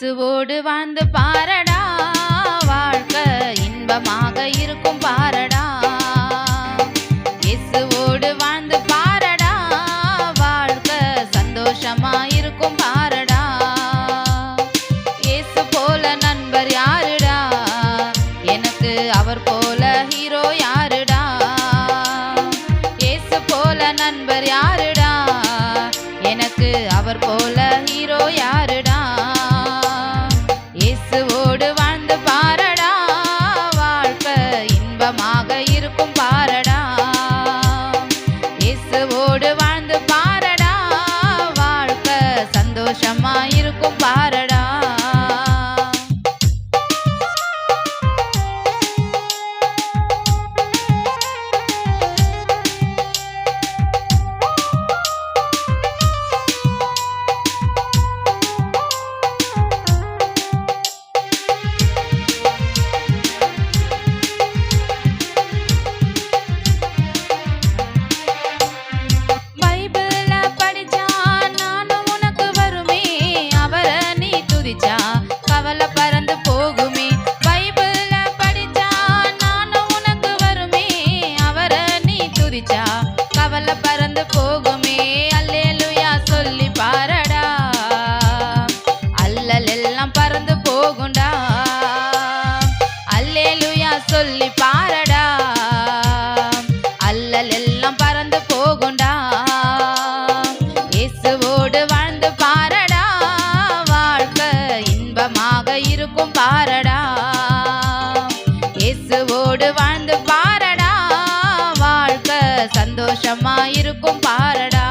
இயேசுவோடு வாழ்ந்து பாரடா. வாழ்க்கை இன்பமாக இருக்கும் பாரடா. இயேசுவோடு வாழ்ந்து பாரடா. வாழ்க்கை சந்தோஷமா இருக்கும் பாரடா. இயேசு போல நண்பர் யாருடா? எனக்கு அவர் போல ஹீரோ யாருடா? இயேசு போல நண்பர் யாருடா? எனக்கு அவர் போல சந்தோஷமா இருக்கும் பாரடா.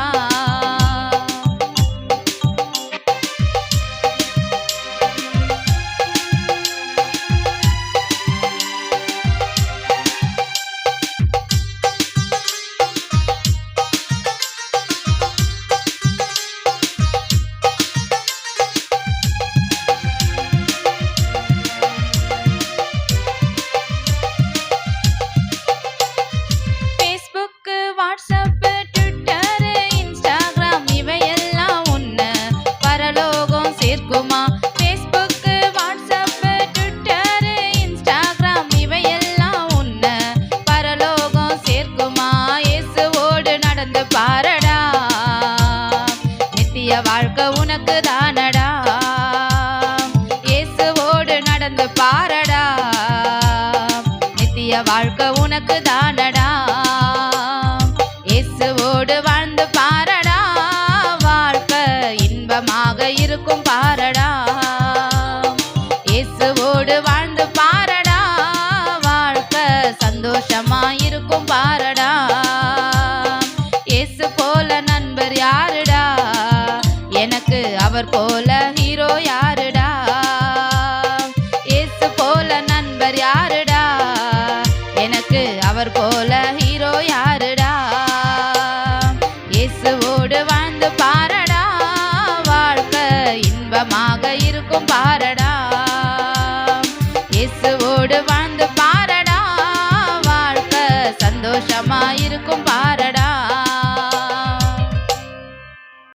என்னோடு வாழ்ந்து பாரடா. வாழ்க்கை இன்பமாக இருக்கும் பாரடா. இயேசுவோடு வாழ்ந்து பாரடா. வாழ்க்கை சந்தோஷமா இருக்கும் பாரடா. இயேசு போல நண்பர் யாருடா? எனக்கு அவர் போல